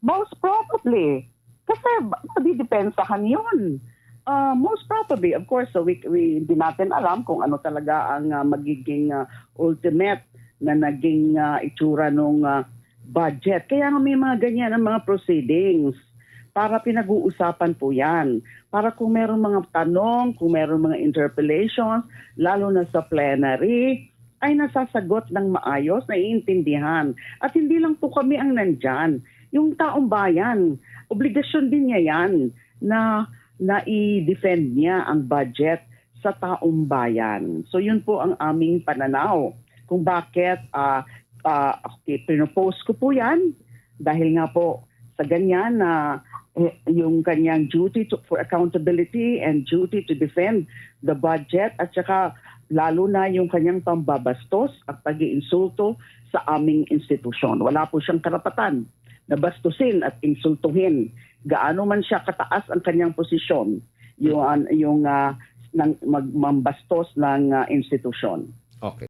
Most probably. Kasi madidepensahan yun. Uh, most probably, of course, so we, we hindi natin alam kung ano talaga ang uh, magiging uh, ultimate na naging uh, itsura ng budget. Kaya nga may mga ganyan ang mga proceedings para pinag-uusapan po yan. Para kung meron mga tanong, kung meron mga interpellations, lalo na sa plenary, ay nasasagot ng maayos, naiintindihan. At hindi lang po kami ang nandyan. Yung taong bayan, obligasyon din niya yan na na i-defend niya ang budget sa taong bayan. So yun po ang aming pananaw kung bakit uh, uh, okay, pinopose ko po yan dahil nga po sa ganyan na eh, yung kanyang duty to, for accountability and duty to defend the budget at saka lalo na yung kanyang pambabastos at pag-iinsulto sa aming institusyon. Wala po siyang karapatan na bastusin at insultuhin gaano man siya kataas ang kanyang posisyon yung yung uh, ng magmambastos ng uh, institusyon. Okay.